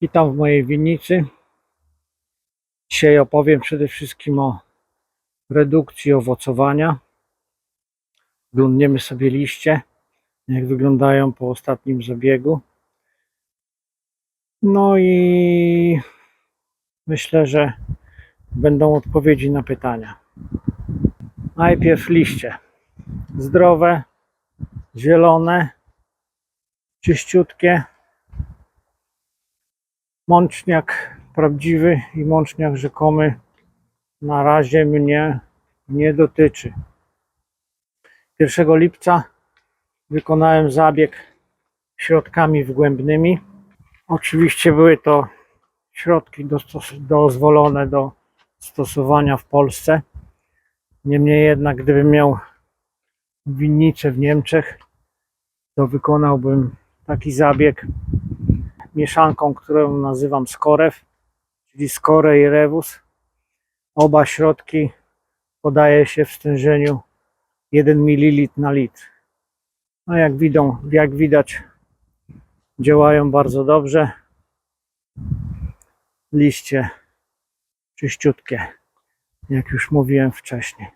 Witam w mojej winnicy. Dzisiaj opowiem przede wszystkim o redukcji owocowania. Oglądniemy sobie liście, jak wyglądają po ostatnim zabiegu. No i myślę, że będą odpowiedzi na pytania. Najpierw liście. Zdrowe, zielone, czyściutkie. Mączniak prawdziwy i mączniak rzekomy na razie mnie nie dotyczy. 1 lipca wykonałem zabieg środkami wgłębnymi. Oczywiście były to środki dozwolone do stosowania w Polsce. Niemniej jednak, gdybym miał winnicę w Niemczech, to wykonałbym taki zabieg mieszanką, którą nazywam Skorew, czyli Skore i Rewus. Oba środki podaje się w stężeniu 1 ml na litr. No jak, widą, jak widać, działają bardzo dobrze. Liście czyściutkie, jak już mówiłem wcześniej.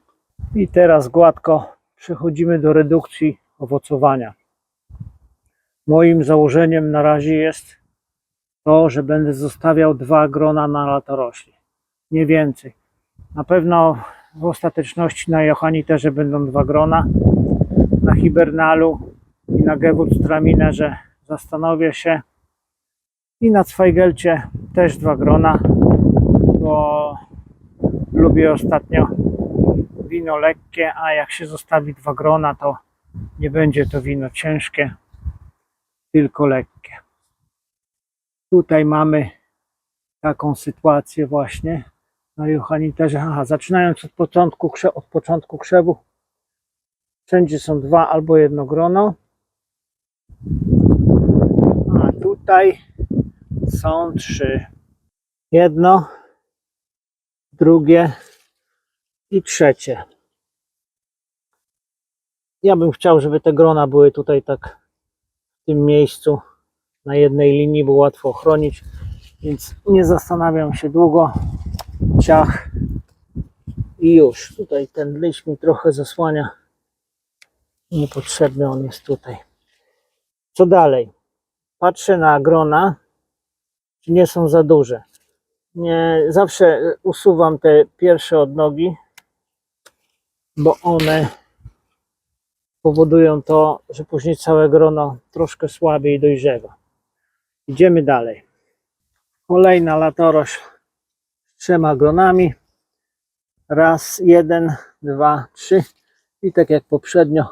I teraz gładko przechodzimy do redukcji owocowania. Moim założeniem na razie jest to, że będę zostawiał dwa grona na latorośli. Nie więcej. Na pewno w ostateczności na Johanniterze będą dwa grona. Na Hibernalu i na Gewurztraminerze zastanowię się. I na Zweigelcie też dwa grona, bo lubię ostatnio wino lekkie, a jak się zostawi dwa grona, to nie będzie to wino ciężkie, tylko lekkie. Tutaj mamy taką sytuację właśnie na Johanniterze. Aha, zaczynając od początku, od początku krzewu, wszędzie są dwa albo jedno grono. A tutaj są trzy. Jedno, drugie i trzecie. Ja bym chciał, żeby te grona były tutaj tak w tym miejscu na jednej linii, było łatwo ochronić, więc nie zastanawiam się długo. Ciach i już. Tutaj ten liść mi trochę zasłania. Niepotrzebny on jest tutaj. Co dalej? Patrzę na grona, czy nie są za duże. Nie, zawsze usuwam te pierwsze odnogi, bo one powodują to, że później całe grono troszkę słabiej dojrzewa. Idziemy dalej. Kolejna latorośl z trzema gronami. Raz, jeden, dwa, trzy. I tak jak poprzednio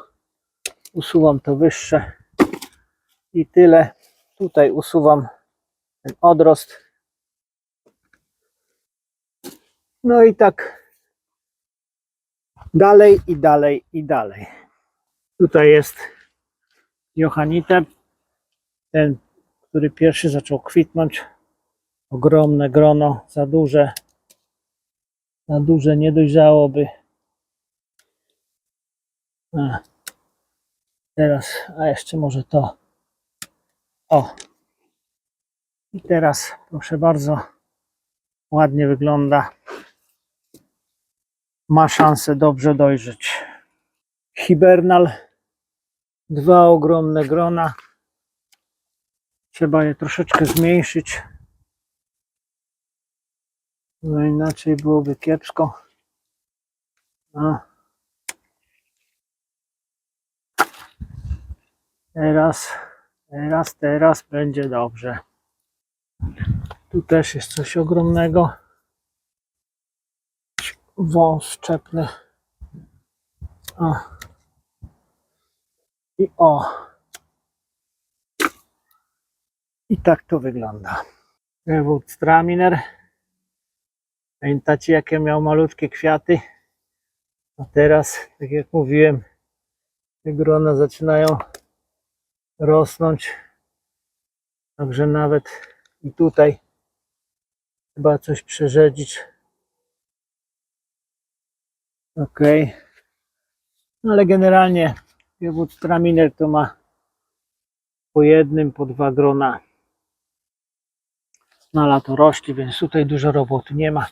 usuwam to wyższe i tyle. Tutaj usuwam ten odrost. No i tak dalej i dalej i dalej. Tutaj jest Johanniter, ten, który pierwszy zaczął kwitnąć. Ogromne grono, za duże, za duże nie dojrzałoby. A, teraz, a jeszcze może to. O. I teraz, proszę bardzo, ładnie wygląda. Ma szansę dobrze dojrzeć. Hibernal. Dwa ogromne grona. Trzeba je troszeczkę zmniejszyć. No inaczej byłoby kiepsko. No. Teraz, teraz, teraz będzie dobrze. Tu też jest coś ogromnego. Wąs szczepny. O. I o. I tak to wygląda. Rewód Straminer. Pamiętacie jakie miał malutkie kwiaty? A teraz, tak jak mówiłem, te grona zaczynają rosnąć. Także nawet i tutaj chyba coś przerzedzić. Ok. Ale generalnie Jewód Traminer to ma po jednym, po dwa grona na lato rośli, więc tutaj dużo roboty nie ma.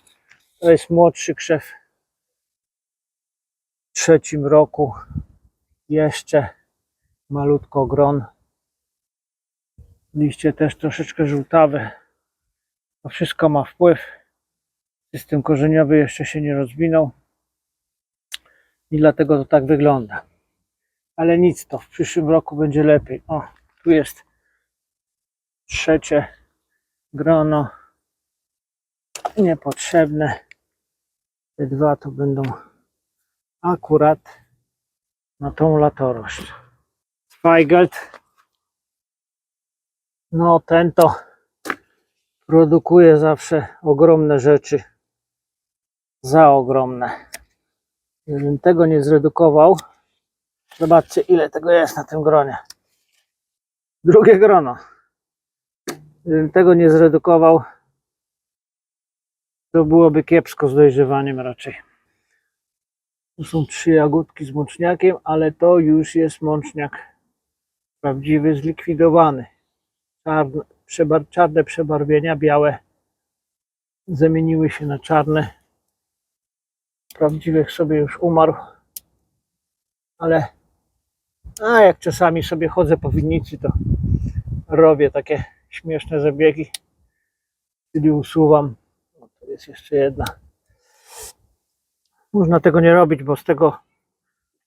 To jest młodszy krzew w trzecim roku. Jeszcze malutko gron. Liście też troszeczkę żółtawe. To wszystko ma wpływ. System korzeniowy jeszcze się nie rozwinął. I dlatego to tak wygląda. Ale nic to, w przyszłym roku będzie lepiej. O, tu jest trzecie grono. Niepotrzebne. Te dwa to będą akurat na tą latorość. Zweigelt. No ten to produkuje zawsze ogromne rzeczy. Za ogromne. Gdybym tego nie zredukował, zobaczcie ile tego jest na tym gronie. Drugie grono. Gdybym tego nie zredukował, to byłoby kiepsko z dojrzewaniem raczej. Tu są trzy jagódki z mączniakiem, ale to już jest mączniak prawdziwy, zlikwidowany. Czarne, przebar czarne przebarwienia, białe zamieniły się na czarne. Prawdziwych sobie już umarł, ale a jak czasami sobie chodzę po winnicy, to robię takie śmieszne zabiegi, czyli usuwam. O, tu jest jeszcze jedna. Można tego nie robić, bo z tego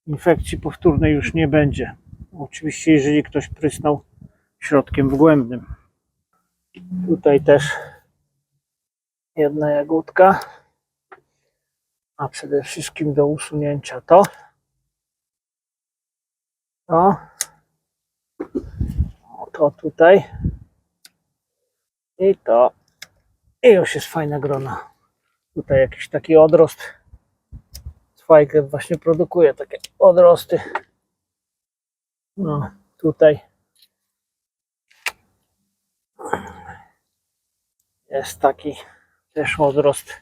infekcji powtórnej już nie będzie. Oczywiście, jeżeli ktoś prysnął środkiem wgłębnym. Tutaj też jedna jagódka, a przede wszystkim do usunięcia to. To. O, to tutaj. I to. I już jest fajne grono. Tutaj jakiś taki odrost. Fajkę właśnie produkuje takie odrosty. No, tutaj jest taki też odrost.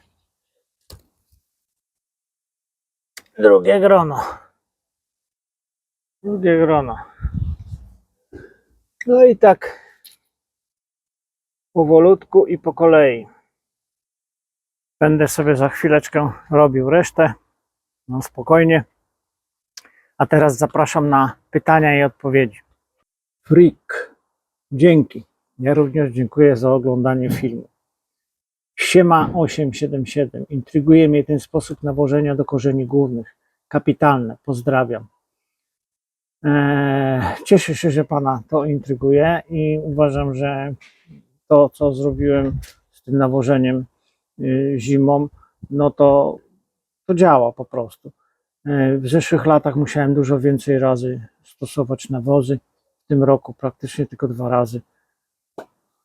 Drugie grono. Drugie grono. No i tak powolutku i po kolei. Będę sobie za chwileczkę robił resztę. No spokojnie. A teraz zapraszam na pytania i odpowiedzi. Freak. Dzięki. Ja również dziękuję za oglądanie filmu. Siema 877. Intryguje mnie ten sposób nawożenia do korzeni głównych. Kapitalne. Pozdrawiam. Eee, cieszę się, że Pana to intryguje i uważam, że to, co zrobiłem z tym nawożeniem y, zimą, no to, to działa po prostu. E, W zeszłych latach musiałem dużo więcej razy stosować nawozy. W tym roku praktycznie tylko dwa razy.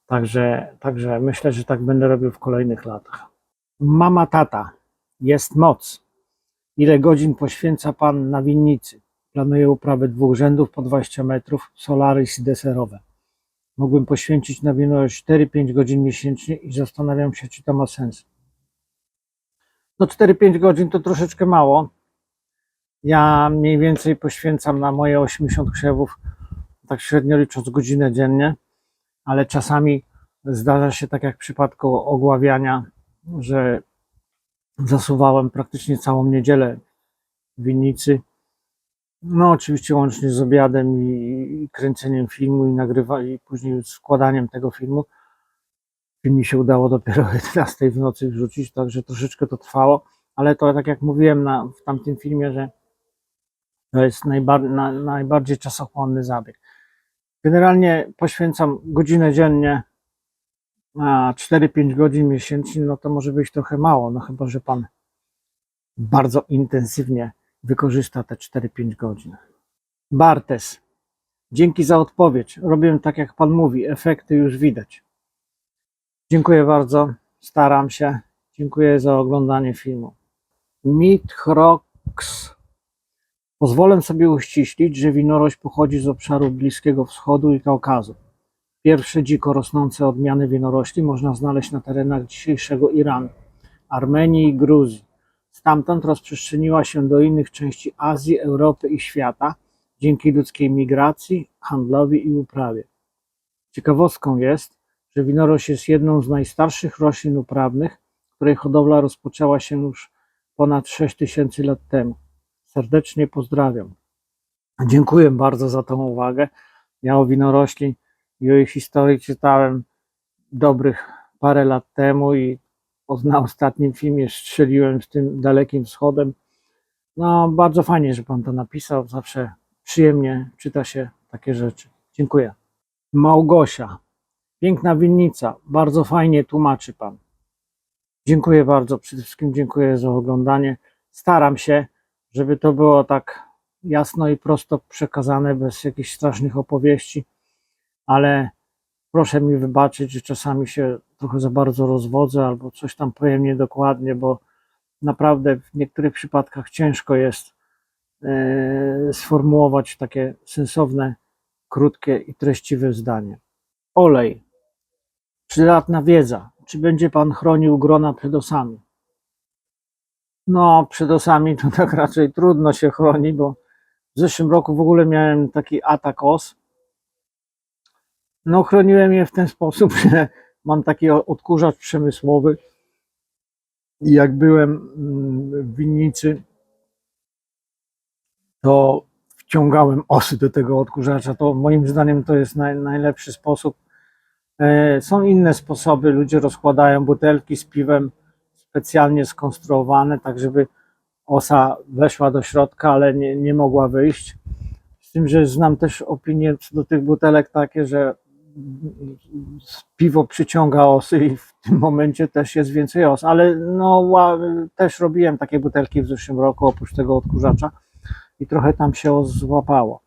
Także, także myślę, że tak będę robił w kolejnych latach. Mama tata, jest moc. Ile godzin poświęca Pan na winnicy? Planuję uprawę dwóch rzędów po 20 metrów, solaris i deserowe. Mógłbym poświęcić na winność 4-5 godzin miesięcznie i zastanawiam się, czy to ma sens. No 4-5 godzin to troszeczkę mało. Ja mniej więcej poświęcam na moje 80 krzewów, tak średnio licząc godzinę dziennie, ale czasami zdarza się, tak jak w przypadku ogławiania, że zasuwałem praktycznie całą niedzielę w winnicy. No, oczywiście łącznie z obiadem i, kręceniem filmu i nagrywa i później składaniem tego filmu. Film mi się udało dopiero o 11 w nocy wrzucić, także troszeczkę to trwało, ale to tak jak mówiłem na, w tamtym filmie, że to jest na, najbardziej czasochłonny zabieg. Generalnie poświęcam godzinę dziennie, a 4-5 godzin miesięcznie, no to może być trochę mało, no chyba, że Pan bardzo intensywnie wykorzysta te 4-5 godzin. Bartes, dzięki za odpowiedź. Robię tak, jak Pan mówi, efekty już widać. Dziękuję bardzo, staram się. Dziękuję za oglądanie filmu. Mitrox. Pozwolę sobie uściślić, że winorość pochodzi z obszaru Bliskiego Wschodu i Kaukazu. Pierwsze dziko rosnące odmiany winorośli można znaleźć na terenach dzisiejszego Iranu, Armenii i Gruzji. Stamtąd rozprzestrzeniła się do innych części Azji, Europy i świata dzięki ludzkiej migracji, handlowi i uprawie. Ciekawostką jest, że winorośl jest jedną z najstarszych roślin uprawnych, której hodowla rozpoczęła się już ponad 6 tysięcy lat temu. Serdecznie pozdrawiam. Dziękuję bardzo za tą uwagę. Ja o winorośli i o ich historii czytałem dobrych parę lat temu i na ostatnim filmie strzeliłem z tym dalekim wschodem. No, bardzo fajnie, że pan to napisał. Zawsze przyjemnie czyta się takie rzeczy. Dziękuję. Małgosia. Piękna winnica. Bardzo fajnie tłumaczy pan. Dziękuję bardzo. Przede wszystkim dziękuję za oglądanie. Staram się, żeby to było tak jasno i prosto przekazane, bez jakichś strasznych opowieści, ale proszę mi wybaczyć, że czasami się trochę za bardzo rozwodzę albo coś tam powiem niedokładnie, bo naprawdę w niektórych przypadkach ciężko jest e, sformułować takie sensowne, krótkie i treściwe zdanie. Olej. Przydatna wiedza. Czy będzie Pan chronił grona przed osami? No, przed osami to tak raczej trudno się chroni, bo w zeszłym roku w ogóle miałem taki atak os. No, chroniłem je w ten sposób, że mam taki odkurzacz przemysłowy. I jak byłem mm, w winnicy, to wciągałem osy do tego odkurzacza. To moim zdaniem to jest naj, najlepszy sposób. E, Są inne sposoby. Ludzie rozkładają butelki z piwem specjalnie skonstruowane, tak żeby osa weszła do środka, ale nie, nie mogła wyjść. Z tym, że znam też opinie do tych butelek takie, że piwo przyciąga osy i w tym momencie też jest więcej os, ale no też robiłem takie butelki w zeszłym roku oprócz tego odkurzacza i trochę tam się os złapało.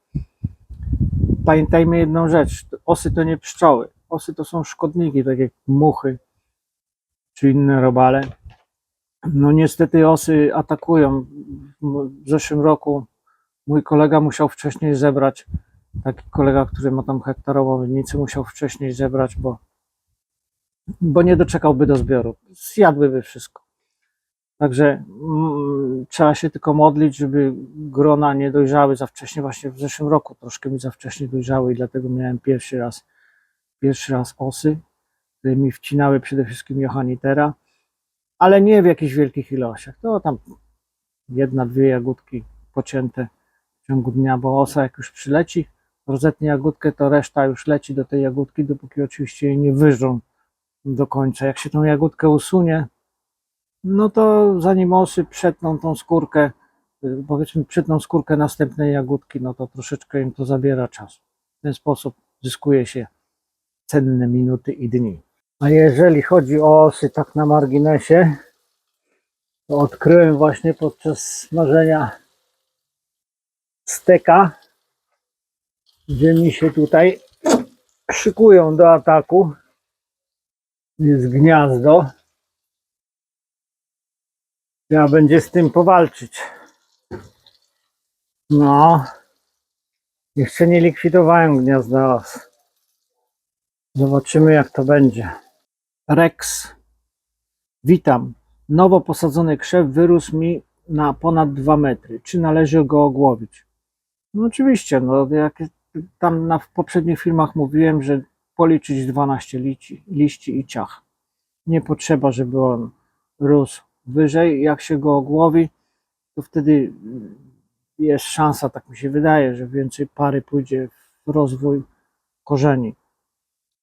Pamiętajmy jedną rzecz, osy to nie pszczoły, osy to są szkodniki, tak jak muchy czy inne robale. No niestety osy atakują. W zeszłym roku mój kolega musiał wcześniej zebrać, taki kolega, który ma tam hektarową winnicę, musiał wcześniej zebrać, bo, bo nie doczekałby do zbioru. Zjadłyby wszystko. Także mm, trzeba się tylko modlić, żeby grona nie dojrzały za wcześnie. Właśnie w zeszłym roku troszkę mi za wcześnie dojrzały i dlatego miałem pierwszy raz, pierwszy raz osy, które mi wcinały przede wszystkim Johannitera, ale nie w jakichś wielkich ilościach. To tam jedna, dwie jagódki pocięte w ciągu dnia, bo osa jak już przyleci, rozetnie jagódkę, to reszta już leci do tej jagódki, dopóki oczywiście jej nie wyżą do końca. Jak się tą jagódkę usunie, no to zanim osy przetną tą skórkę, y, powiedzmy przetną skórkę następnej jagódki, no to troszeczkę im to zabiera czas. W ten sposób zyskuje się cenne minuty i dni. A jeżeli chodzi o osy tak na marginesie, to odkryłem właśnie podczas smażenia steka, gdzie mi się tutaj szykują do ataku. Jest gniazdo. Trzeba będzie z tym powalczyć. No. Jeszcze nie likwidowałem gniazda. Zobaczymy jak to będzie. Rex. Witam. Nowo posadzony krzew wyrósł mi na ponad 2 metry. Czy należy go ogłowić? No oczywiście, no jak tam na, w poprzednich filmach mówiłem, że policzyć 12 liści, liści i ciach. Nie potrzeba, żeby on rósł wyżej. Jak się go ogłowi, to wtedy jest szansa, tak mi się wydaje, że więcej pary pójdzie w rozwój korzeni,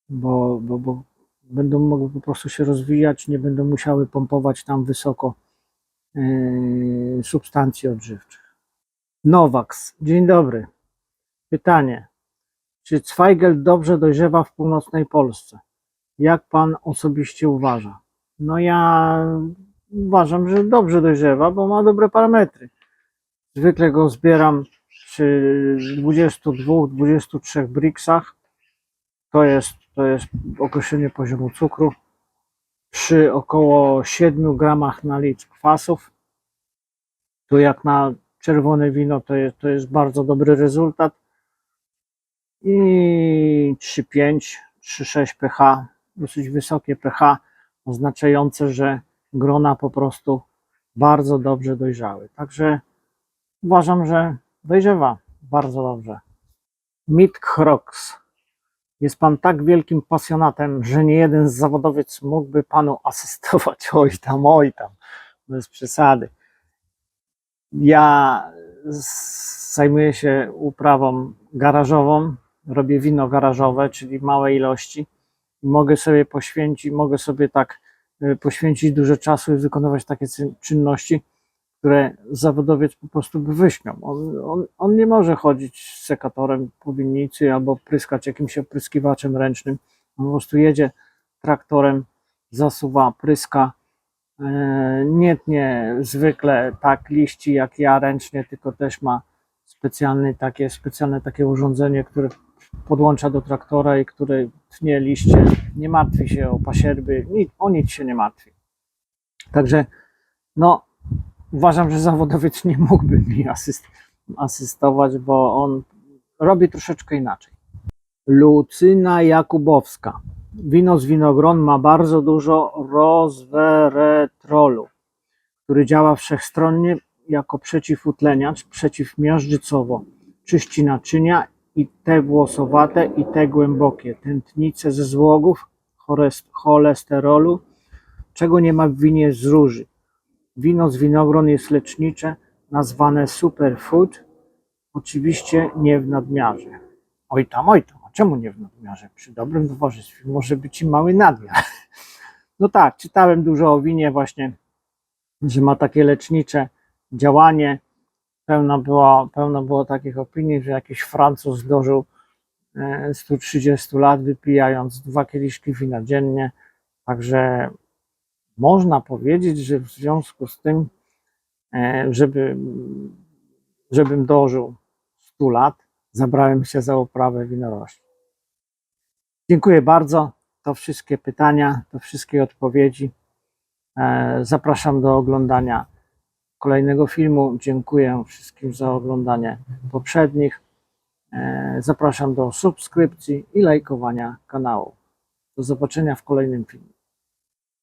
bo, bo, bo będą mogły po prostu się rozwijać, nie będą musiały pompować tam wysoko yy, substancji odżywczych. Nowaks, dzień dobry. Pytanie. Czy Zweigel dobrze dojrzewa w północnej Polsce? Jak pan osobiście uważa? No ja uważam, że dobrze dojrzewa, bo ma dobre parametry. Zwykle go zbieram przy 22-23 briksach. To jest, to jest określenie poziomu cukru. Przy około 7 gramach na litr kwasów. Tu jak na czerwone wino to jest, to jest bardzo dobry rezultat. I 3,5, 3,6 pH, dosyć wysokie pH, oznaczające, że grona po prostu bardzo dobrze dojrzały. Także uważam, że dojrzewa bardzo dobrze. Meat Crocs. Jest pan tak wielkim pasjonatem, że nie jeden zawodowiec mógłby panu asystować. Oj tam, oj tam, bez przesady. Ja z- zajmuję się uprawą garażową, robię wino garażowe, czyli małe ilości. Mogę sobie poświęcić, mogę sobie tak y, poświęcić dużo czasu i wykonywać takie czyn- czynności, które zawodowiec po prostu by wyśmiał. On, on, on nie może chodzić z sekatorem po winnicy albo pryskać jakimś opryskiwaczem ręcznym. On po prostu jedzie traktorem, zasuwa, pryska, e, nie tnie zwykle tak liści jak ja ręcznie, tylko też ma specjalny takie, specjalne takie urządzenie, które podłącza do traktora i które tnie liście. Nie martwi się o pasierby, ni- o nic się nie martwi. Także no, uważam, że zawodowiec nie mógłby mi asyst, asystować, bo on robi troszeczkę inaczej. Lucyna Jakubowska. Wino z winogron ma bardzo dużo rozweretrolu, który działa wszechstronnie jako przeciwutleniacz, przeciwmiażdżycowo. Czyści naczynia i te włosowate, i te głębokie, tętnice ze złogów, cholesterolu, czego nie ma w winie z róży. Wino z winogron jest lecznicze, nazwane superfood, oczywiście nie w nadmiarze. Oj tam, oj tam, a czemu nie w nadmiarze? Przy dobrym towarzystwie może być i mały nadmiar. No tak, czytałem dużo o winie właśnie, że ma takie lecznicze działanie. Pełno było, pełno było takich opinii, że jakiś Francuz dożył e, 130 lat wypijając dwa kieliszki wina dziennie. Także można powiedzieć, że w związku z tym, e, żeby, żebym dożył 100 lat, zabrałem się za uprawę winorośli. Dziękuję bardzo. To wszystkie pytania, to wszystkie odpowiedzi. E, Zapraszam do oglądania kolejnego filmu. Dziękuję wszystkim za oglądanie poprzednich. E, Zapraszam do subskrypcji i lajkowania kanału. Do zobaczenia w kolejnym filmie.